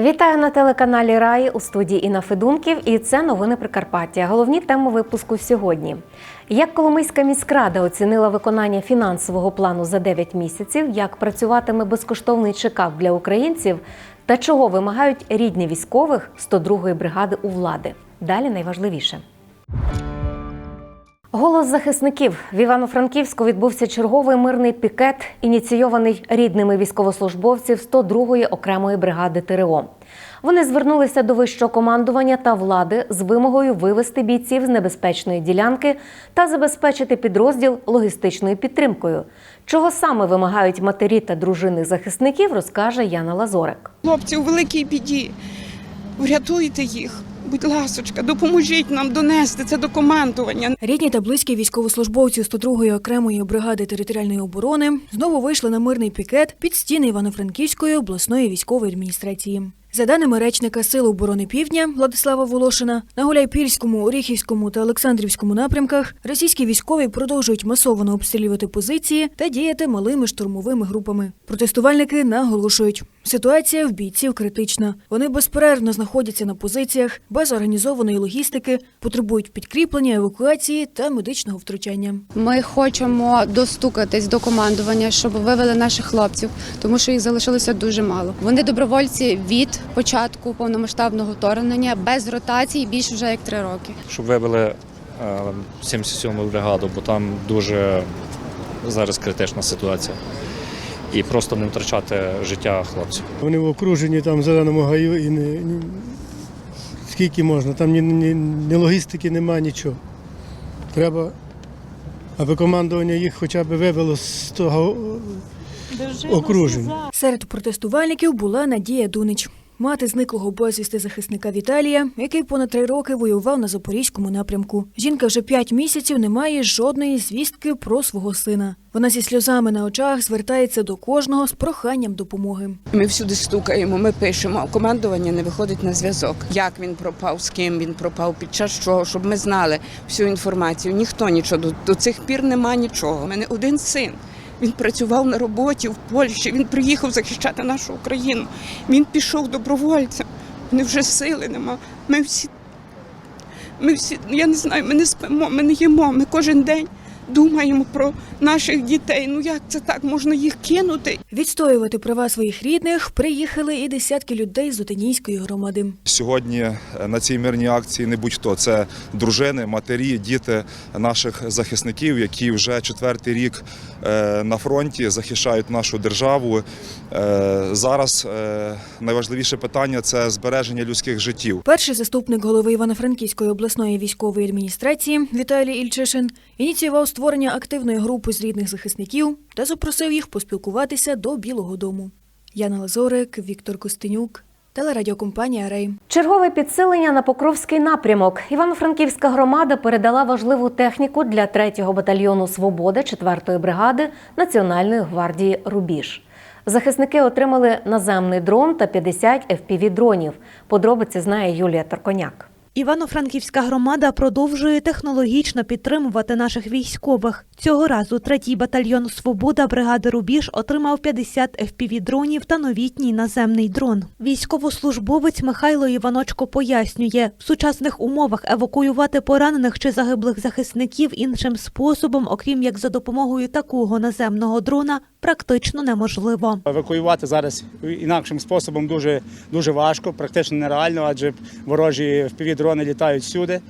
Вітаю на телеканалі Раї у студії Інна Федунків. І це новини Прикарпаття. Головні теми випуску сьогодні. Як Коломийська міськрада оцінила виконання фінансового плану за 9 місяців, як працюватиме безкоштовний чекап для українців та чого вимагають рідні військових 102-ї бригади у влади. Далі найважливіше. Голос захисників в Івано-Франківську відбувся черговий мирний пікет, ініційований рідними військовослужбовців 102-ї окремої бригади ТРО. Вони звернулися до вищого командування та влади з вимогою вивести бійців з небезпечної ділянки та забезпечити підрозділ логістичною підтримкою. Чого саме вимагають матері та дружини захисників, розкаже Яна Лазорик. Хлопці у великій біді. Врятуйте їх. Будь ласочка, допоможіть нам донести це до командування. Рідні та близькі військовослужбовці 102-ї окремої бригади територіальної оборони знову вийшли на мирний пікет під стіни Івано-Франківської обласної військової адміністрації. За даними речника Сил оборони Півдня Владислава Волошина, на Гуляйпільському, Оріхівському та Олександрівському напрямках російські військові продовжують масово обстрілювати позиції та діяти малими штурмовими групами. Протестувальники наголошують, ситуація в бійців критична. Вони безперервно знаходяться на позиціях без організованої логістики, потребують підкріплення, евакуації та медичного втручання. Ми хочемо достукатись до командування, щоб вивели наших хлопців, тому що їх залишилося дуже мало. Вони добровольці від початку повномасштабного вторгнення без ротації більше вже як три роки. щоб вивели е, 77-му бригаду, бо там дуже зараз критична ситуація. І просто не втрачати життя хлопців. Вони в окруженні там в зеленому гаю і не, ні- скільки можна, там ні, ні, ні логістики немає, нічого. Треба, аби командування їх хоча б вивело з того окруження. Серед протестувальників була Надія Дунич. Мати зниклого безвісти захисника Віталія, який понад три роки воював на запорізькому напрямку. Жінка вже п'ять місяців не має жодної звістки про свого сина. Вона зі сльозами на очах звертається до кожного з проханням допомоги. Ми всюди стукаємо, ми пишемо, а командування не виходить на зв'язок. Як він пропав, з ким він пропав, під час чого, щоб ми знали всю інформацію. Ніхто нічого до, цих пір нема нічого. У мене один син. Він працював на роботі в Польщі. Він приїхав захищати нашу Україну. Він пішов добровольцем. Вони вже сили нема. Ми всі, ми всі, я не знаю, ми не спимо, ми не їмо. Ми кожен день думаємо про наших дітей. Ну як це так можна їх кинути? Відстоювати права своїх рідних приїхали і десятки людей з Отинійської громади. Сьогодні е, на цій мирній акції не будь-хто. Це дружини, матері, діти наших захисників, які вже четвертий рік е, на фронті захищають нашу державу. Е, Зараз найважливіше питання це збереження людських життів. Перший заступник голови Івано-Франківської обласної військової адміністрації Віталій Ільчишин ініціював створення активної групи з рідних захисників та запросив їх поспілкуватися до Білого Дому. Яна Лазорик, Віктор Костенюк, телерадіокомпанія Рей. Чергове підсилення на Покровський напрямок. Івано-Франківська громада передала важливу техніку для 3-го батальйону Свобода 4-ї бригади Національної гвардії Рубіж. Захисники отримали наземний дрон та 50 FPV-дронів. Подробиці знає Юлія Торконяк. Івано-Франківська громада продовжує технологічно підтримувати наших військових. Цього разу третій батальйон Свобода бригади Рубіж отримав 50 FPV-дронів та новітній наземний дрон. Військовослужбовець Михайло Іваночко пояснює, в сучасних умовах евакуювати поранених чи загиблих захисників іншим способом, окрім як за допомогою такого наземного дрона, практично неможливо. Евакуювати зараз інакшим способом дуже, дуже важко, практично нереально, адже ворожі впівдрони літають всюди.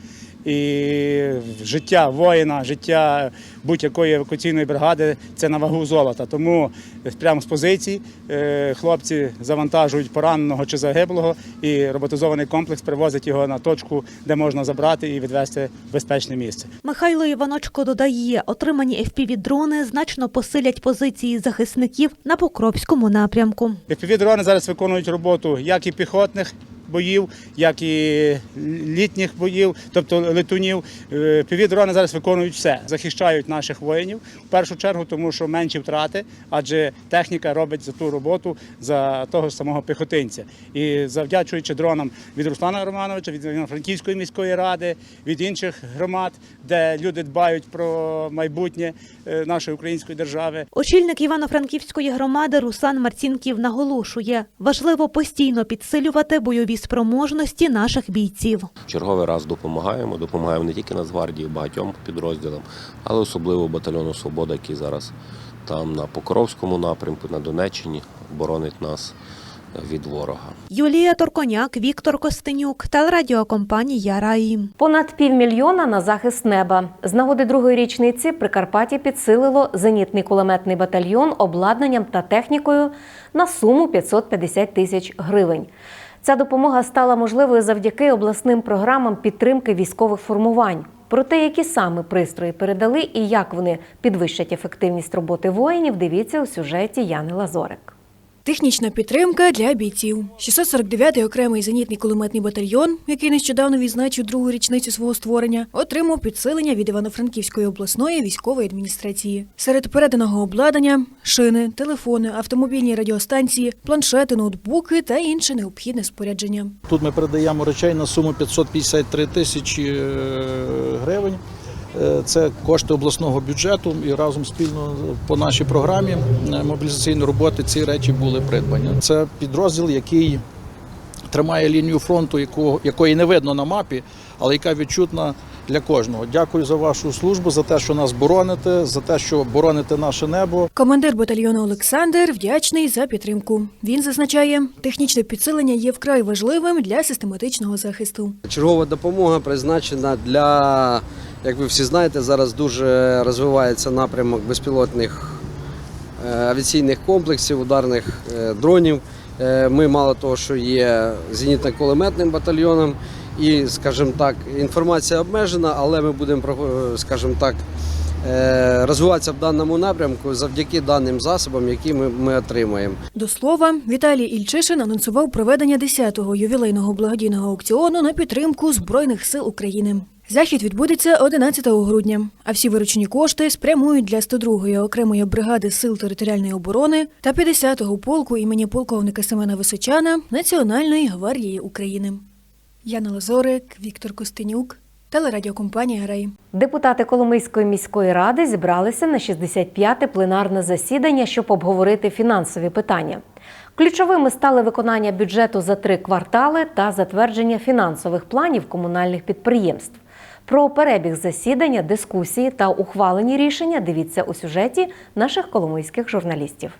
І життя воїна, життя будь-якої евакуаційної бригади це на вагу золота. Тому прямо з позицій е, хлопці завантажують пораненого чи загиблого, і роботизований комплекс привозить його на точку, де можна забрати і відвести в безпечне місце. Михайло Іваночко додає, отримані FPV-дрони значно посилять позиції захисників на Покровському напрямку. FPV-дрони зараз виконують роботу як і піхотних боїв, як і літніх боїв, тобто летунів. Е, Півдрони зараз виконують все, захищають наших воїнів в першу чергу, тому що менші втрати, адже техніка робить за ту роботу за того самого піхотинця. І завдячуючи дронам від Руслана Романовича, від Франківської міської ради, від інших громад, де люди дбають про майбутнє е, нашої української держави. Очільник Івано-Франківської громади Руслан Марцінків наголошує, важливо постійно підсилювати бойові спроможності наших бійців. Черговий раз допомагаємо. Допомагаємо не тільки Нацгвардії, багатьом підрозділам, але особливо батальйону Свобода, який зараз там на Покровському напрямку, на Донеччині боронить нас від ворога. Юлія Торконяк, Віктор Костенюк, телерадіокомпанія Раї. Понад півмільйона на захист неба. З нагоди другої річниці Прикарпаття підсилило зенітний кулеметний батальйон обладнанням та технікою на суму 550 тисяч гривень. Ця допомога стала можливою завдяки обласним програмам підтримки військових формувань. Про те, які саме пристрої передали і як вони підвищать ефективність роботи воїнів, дивіться у сюжеті Яни Лазорик. Технічна підтримка для бійців. 649-й окремий зенітний кулеметний батальйон, який нещодавно відзначив другу річницю свого створення, отримав підсилення від Івано-Франківської обласної військової адміністрації. Серед переданого обладнання шини, телефони, автомобільні радіостанції, планшети, ноутбуки та інше необхідне спорядження. Тут ми передаємо речей на суму 553 тисячі е, гривень. Е, Це кошти обласного бюджету і разом спільно по нашій програмі е, мобілізаційної роботи ці речі були придбані. Це підрозділ, який тримає лінію фронту, якої не видно на мапі, але яка відчутна для кожного. Дякую за вашу службу, за те, що нас бороните, за те, що бороните наше небо. Командир батальйону Олександр вдячний за підтримку. Він зазначає, технічне підсилення є вкрай важливим для систематичного захисту. Чергова допомога призначена для, як ви всі знаєте, зараз дуже розвивається напрямок безпілотних е, авіаційних комплексів, ударних е, дронів. Е, Ми мало того, що є зенітно-кулеметним батальйоном, і, скажімо так, інформація обмежена, але ми будемо, скажімо так, розвиватися в даному напрямку завдяки даним засобам, які ми, ми отримаємо. До слова, Віталій Ільчишин анонсував проведення 10-го ювілейного благодійного аукціону на підтримку Збройних сил України. Захід відбудеться 11 грудня, а всі виручені кошти спрямують для 102-ї окремої бригади сил територіальної оборони та 50-го полку імені полковника Семена Височана Національної гвардії України. Яна Лазорик, Віктор Костенюк, телерадіокомпанія Рей. Депутати Коломийської міської ради зібралися на 65-те пленарне засідання, щоб обговорити фінансові питання. Ключовими стали виконання бюджету за три квартали та затвердження фінансових планів комунальних підприємств. Про перебіг засідання, дискусії та ухвалені рішення дивіться у сюжеті наших коломийських журналістів.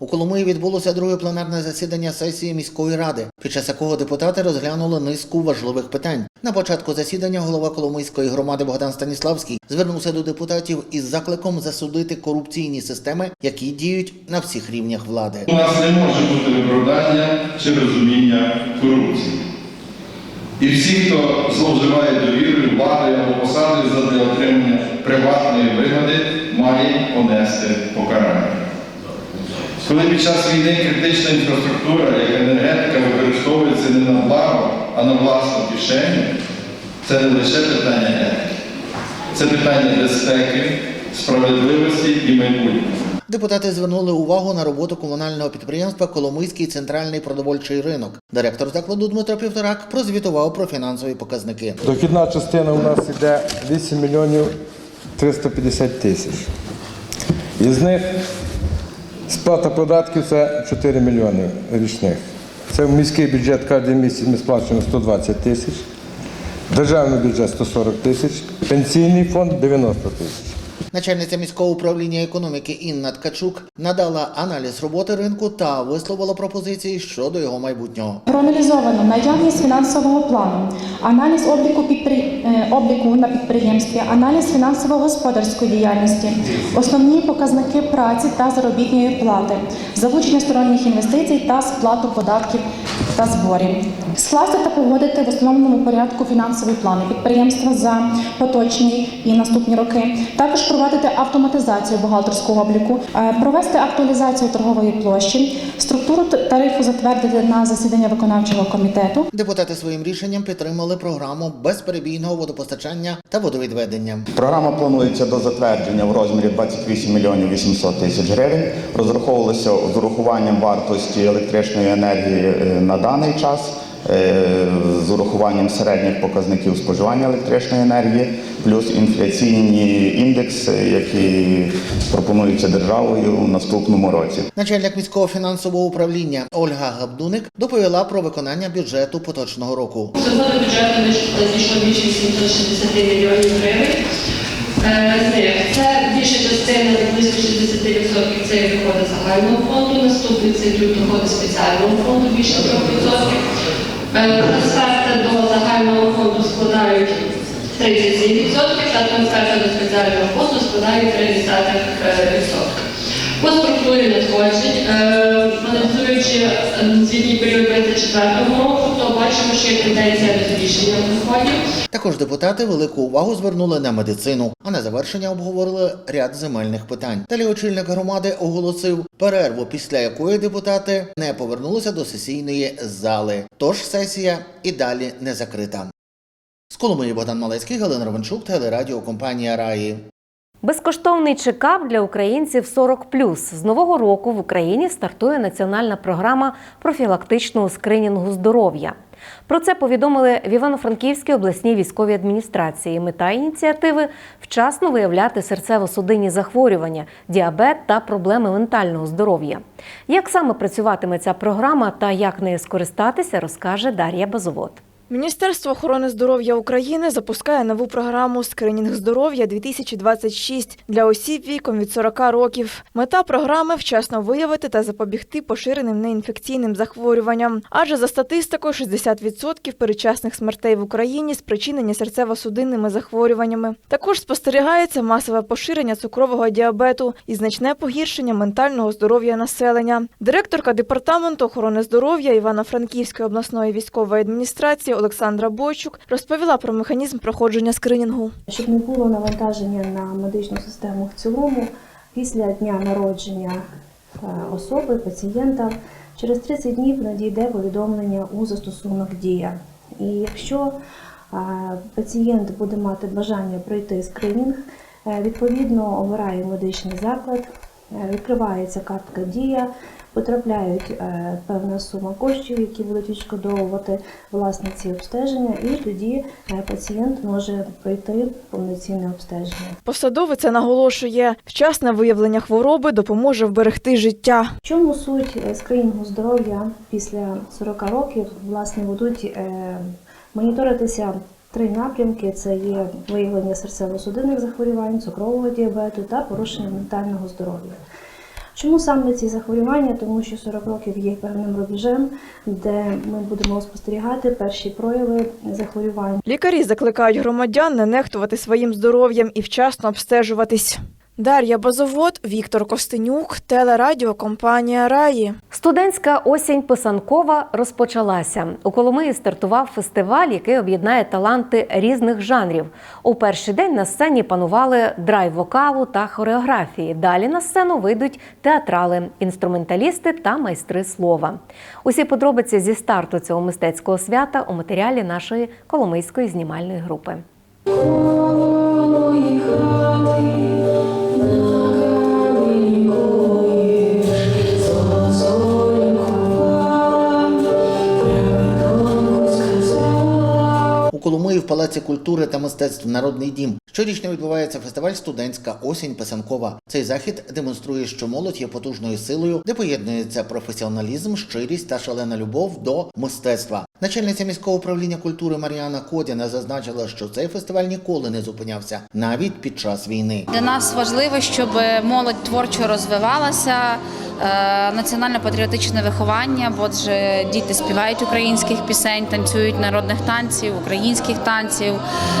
У Коломиї відбулося друге пленарне засідання сесії міської ради, під час якого депутати розглянули низку важливих питань. На початку засідання голова Коломийської громади Богдан Станіславський звернувся до депутатів із закликом засудити корупційні системи, які діють на всіх рівнях влади. У нас не може бути виправдання чи розуміння корупції. І всі, хто зловживає довірою влади або посади задля отримання приватної вигоди, має понести покарання. Коли під час війни критична інфраструктура, як енергетика, використовується не на благо, а на власну кишеню, це не лише питання етики, це питання безпеки, справедливості і майбутнього. Депутати звернули увагу на роботу комунального підприємства Коломийський центральний продовольчий ринок. Директор закладу Дмитро Півторак прозвітував про фінансові показники. Дохідна частина у нас йде 8 мільйонів 350 тисяч. Із них сплата податків це 4 мільйони річних. Це в міський бюджет кожен місяць ми сплачуємо 120 тисяч, державний бюджет 140 тисяч, пенсійний фонд 90 тисяч. Начальниця міського управління економіки Інна Ткачук надала аналіз роботи ринку та висловила пропозиції щодо його майбутнього. Проаналізовано наявність фінансового плану, аналіз обліку, підпри... е, обліку на підприємстві, аналіз фінансово-господарської діяльності, основні показники праці та заробітної плати, залучення сторонніх інвестицій та сплату податків та зборів. Скласти та погодити в основному порядку фінансовий план підприємства за поточні і наступні роки. Також проводити автоматизацію бухгалтерського обліку, е, провести актуалізацію торгової площі, структуру тарифу затвердити на засідання виконавчого комітету. Депутати своїм рішенням підтримали програму безперебійного водопостачання та водовідведення. Програма планується до затвердження в розмірі 28 мільйонів 800 тисяч гривень. Розраховувалося з урахуванням вартості електричної енергії е, на даний час, з урахуванням середніх показників споживання електричної енергії, плюс інфляційні індекси, які пропонуються державою у наступному році. Начальник міського фінансового управління Ольга Габдуник доповіла про виконання бюджету поточного року. Доходи бюджету надійшло більше 860 мільйонів гривень. Е, це більша частина близько 60% це доходи загального фонду, наступний це доходи спеціального фонду більше 3%. Е, Трансферти до загального фонду складають 37%, та трансферти до спеціального фонду складають 3,3%. По структурі надходжень, е, аналізуючи е, звітній період 2024 року, то бачимо, що є тенденція до збільшення доходів. Також депутати велику увагу звернули на медицину, а на завершення обговорили ряд земельних питань. Далі очільник громади оголосив перерву, після якої депутати не повернулися до сесійної зали. Тож сесія і далі не закрита. З Коломиї Богдан Малецький, Галина Ровенчук, телерадіокомпанія Раї. Безкоштовний чекап для українців 40+. З нового року в Україні стартує національна програма профілактичного скринінгу здоров'я. Про це повідомили в Івано-Франківській обласній військовій адміністрації. Мета ініціативи вчасно виявляти серцево-судинні захворювання, діабет та проблеми ментального здоров'я. Як саме працюватиме ця програма та як нею скористатися, розкаже Дар'я Базовод. Міністерство охорони здоров'я України запускає нову програму Скринінг здоров'я 2026 для осіб віком від 40 років. Мета програми вчасно виявити та запобігти поширеним неінфекційним захворюванням. Адже за статистикою 60% передчасних смертей в Україні спричинені серцево-судинними захворюваннями. Також спостерігається масове поширення цукрового діабету і значне погіршення ментального здоров'я населення. Директорка департаменту охорони здоров'я Івано-Франківської обласної військової адміністрації Олександра Бойчук розповіла про механізм проходження скринінгу. Щоб не було навантаження на медичну систему в цілому, після дня народження е, особи, пацієнта, через 30 днів надійде повідомлення у застосунок Дія. І якщо е, пацієнт буде мати бажання пройти скринінг, е, відповідно обирає медичний заклад, відкривається картка Дія. Потрапляють е, певна сума коштів, які будуть відшкодовувати власне ці обстеження, і тоді е, пацієнт може пройти повноцінне обстеження. Посадовиця наголошує, вчасне виявлення хвороби допоможе вберегти життя. В чому суть е, скринінгу здоров'я після 40 років? Власне, будуть моніторитися три напрямки: це є виявлення серцево-судинних захворювань, цукрового діабету та порушення ментального здоров'я. Чому саме ці захворювання? Тому що 40 років є певним рубежем, де ми будемо спостерігати перші прояви захворювань. Лікарі закликають громадян не нехтувати своїм здоров'ям і вчасно обстежуватись. Дар'я Базовод, Віктор Костенюк, телерадіокомпанія Раї. Студентська осінь писанкова розпочалася. У Коломиї стартував фестиваль, який об'єднає таланти різних жанрів. У перший день на сцені панували драйв вокалу та хореографії. Далі на сцену вийдуть театрали, інструменталісти та майстри слова. Усі подробиці зі старту цього мистецького свята у матеріалі нашої коломийської знімальної групи. У Коломиї в Палаці культури та мистецтв Народний дім щорічно відбувається фестиваль Студентська осінь писанкова. Цей захід демонструє, що молодь є потужною силою, де поєднується професіоналізм, щирість та шалена любов до мистецтва. Начальниця міського управління культури Маріана Кодіна зазначила, що цей фестиваль ніколи не зупинявся навіть під час війни. Для нас важливо, щоб молодь творчо розвивалася, е, національно-патріотичне виховання, бо ж діти співають українських пісень, танцюють народних танців, українських танців,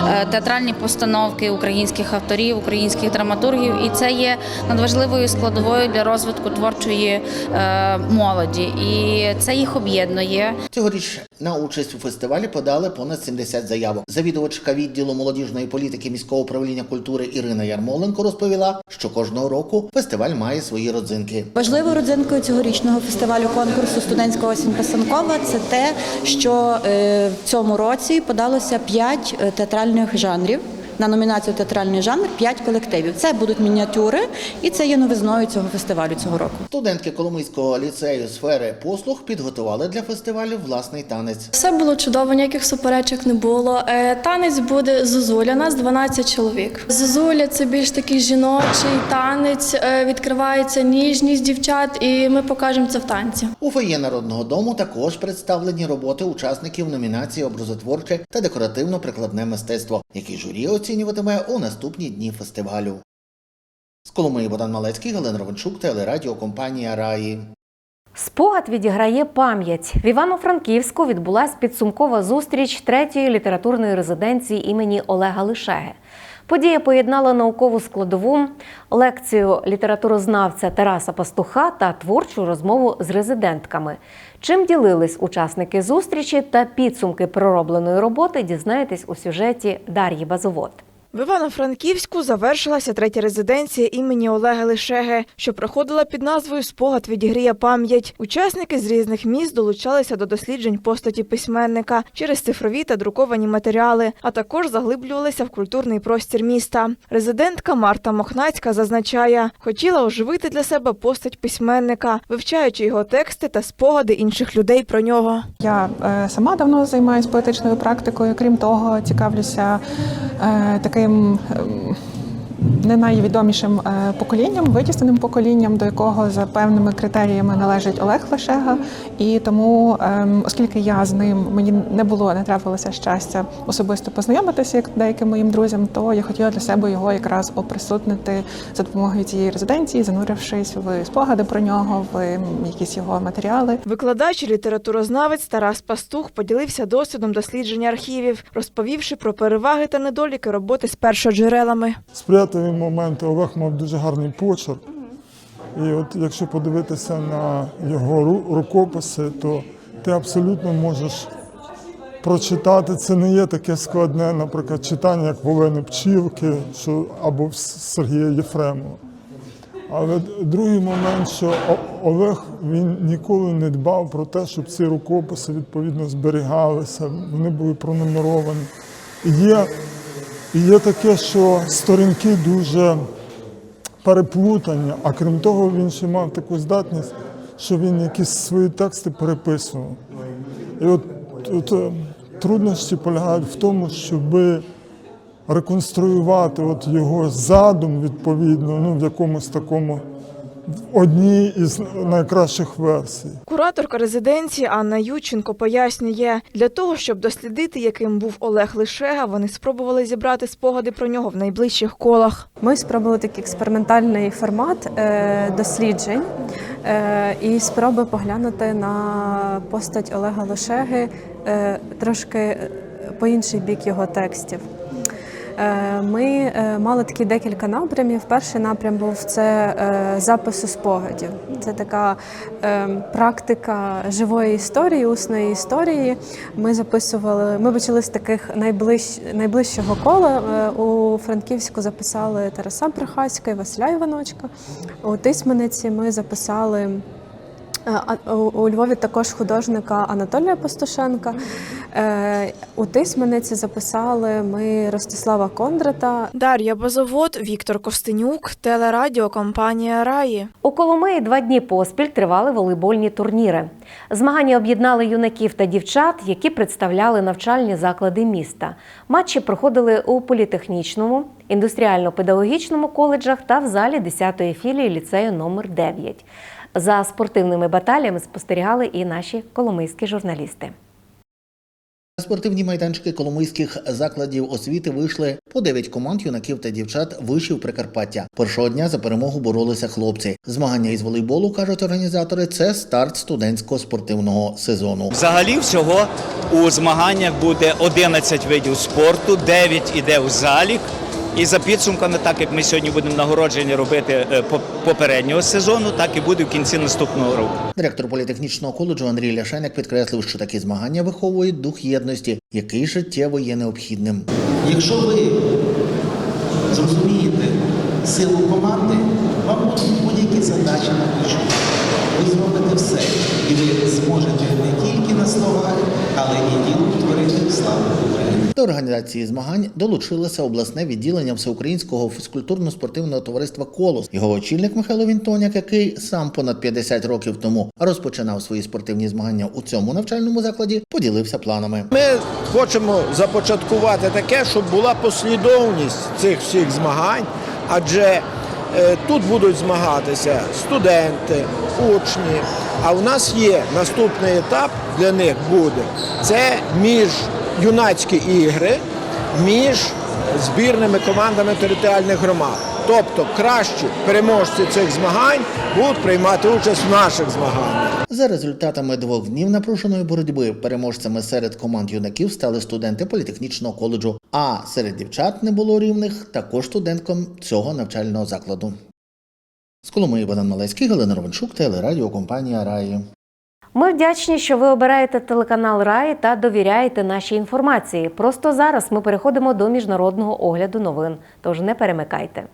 е, театральні постановки українських авторів, українських драматургів. І це є надважливою складовою для розвитку творчої е, молоді. І це їх об'єднує. Цьогоріч На участь у фестивалі подали понад 70 заявок. Завідувачка відділу молодіжної політики міського управління культури Ірина Ярмоленко розповіла, що кожного року фестиваль має свої родзинки. Важливою родзинкою цьогорічного фестивалю конкурсу Студентська осінь писанкова це те, що е, в цьому році подалося 5 театральних жанрів. На номінацію театральний жанр 5 колективів. Це будуть мініатюри, і це є новизною цього фестивалю цього року. Студентки Коломийського ліцею сфери послуг підготували для фестивалю власний танець. Все було чудово, ніяких суперечок не було. Е, Танець буде Зозуля, нас 12 чоловік. Зозуля це більш такий жіночий танець, е, відкривається ніжність дівчат, і ми покажемо це в танці. У фоє народного дому також представлені роботи учасників номінації Образотворче та декоративно-прикладне мистецтво, які журі оцінюватиме у наступні дні фестивалю. З Коломиї Богдан Малецький, Галина Ровенчук, телерадіокомпанія Раї. Спогад відіграє пам'ять. В Івано-Франківську відбулась підсумкова зустріч третьої літературної резиденції імені Олега Лишеги. Подія поєднала наукову складову, лекцію літературознавця Тараса Пастуха та творчу розмову з резидентками. Чим ділились учасники зустрічі та підсумки проробленої роботи, дізнаєтесь у сюжеті Дар'ї Базовод. В Івано-Франківську завершилася третя резиденція імені Олега Лишеги, що проходила під назвою Спогад відігріє пам'ять. Учасники з різних міст долучалися до досліджень постаті письменника через цифрові та друковані матеріали, а також заглиблювалися в культурний простір міста. Резидентка Марта Мохнацька зазначає, хотіла оживити для себе постать письменника, вивчаючи його тексти та спогади інших людей про нього. Я е, сама давно займаюся поетичною практикою. Крім того, цікавлюся е, таким Um. Не найвідомішим е, поколінням, витісненим поколінням, до якого за певними критеріями належить Олег Лешега. І тому, ем, оскільки я з ним мені не було, не трапилося щастя особисто познайомитися як деяким моїм друзям, то я хотіла для себе його якраз оприсутнити за допомогою цієї резиденції, занурившись в спогади про нього, в якісь його матеріали. Викладач літературознавець Тарас Пастух поділився досвідом дослідження архівів, розповівши про переваги та недоліки роботи з першоджерелами. Сприятливі моменти. Олег мав дуже гарний почерк. І от якщо подивитися на його рукописи, то ти абсолютно можеш прочитати. Це не є таке складне, наприклад, читання, як Волени Пчілки що, або Сергія Єфремова. Але другий момент, що Олег він ніколи не дбав про те, щоб ці рукописи відповідно зберігалися, вони були пронумеровані. Є, і є таке, що сторінки дуже переплутані, а крім того, він ще мав таку здатність, що він якісь свої тексти переписував. І от, от е, труднощі полягають в тому, щоби реконструювати от його задум відповідно, ну в якомусь такому в одній із найкращих версій. Кураторка резиденції Анна Юченко пояснює, для того, щоб дослідити, яким був Олег Лишега, вони спробували зібрати спогади про нього в найближчих колах. Ми спробували такий експериментальний формат е, досліджень е, і спроби поглянути на постать Олега Лошеги е, трошки по інший бік його текстів. Е, Ми е, мали такі декілька напрямів. Перший напрям був це е, запису спогадів. Це така практика живої історії, усної історії. Ми записували, ми почали з таких найближ, найближчого кола. У Франківську записали Тараса Прохаська і Василя Іваночка. У Тисмениці ми записали. у- Львові також художника Анатолія Пастушенка. Е, У Тисмениці записали ми Ростислава Кондрата. Дар'я Базовод, Віктор Костенюк, телерадіокомпанія Раї. У Коломиї два дні поспіль тривали волейбольні турніри. Змагання об'єднали юнаків та дівчат, які представляли навчальні заклади міста. Матчі проходили у політехнічному, індустріально-педагогічному коледжах та в залі 10-ї філії ліцею номер 9 За спортивними баталіями спостерігали і наші коломийські журналісти. Спортивні майданчики коломийських закладів освіти вийшли по 9 команд юнаків та дівчат вишів Прикарпаття. Першого дня за перемогу боролися хлопці. Змагання із волейболу кажуть організатори. Це старт студентського спортивного сезону. Взагалі всього у змаганнях буде 11 видів спорту, 9 іде у залік І за підсумками, так як ми сьогодні будемо нагородження робити е, по- попереднього сезону, так і буде в кінці наступного року. Директор політехнічного коледжу Андрій Ляшеник підкреслив, що такі змагання виховують дух єдності, який життєво є необхідним. Якщо ви зрозумієте силу команди, вам будуть будь-які задачі на плечу. Ви зробите все, і ви зможете не тільки на словах, але і ділом До організації змагань долучилося обласне відділення Всеукраїнського фізкультурно-спортивного товариства Колос. Його очільник Михайло Вінтоняк, який сам понад 50 років тому розпочинав свої спортивні змагання у цьому навчальному закладі, поділився планами. Ми хочемо започаткувати таке, щоб була послідовність цих всіх змагань, адже тут будуть змагатися студенти, учні. А у нас є наступний етап для них буде це між юнацькі ігри між збірними командами територіальних громад. Тобто кращі переможці цих змагань будуть приймати участь в наших змаганнях. За результатами двох днів напруженої боротьби переможцями серед команд юнаків стали студенти політехнічного коледжу. А серед дівчат не було рівних також студенткам цього навчального закладу. З Коломиї Богдан Малецький, Галина Ровеншук, телерадіокомпанія Раї. Ми вдячні, що ви обираєте телеканал Раї та довіряєте нашій інформації. Просто зараз ми переходимо до міжнародного огляду новин. Тож не перемикайте.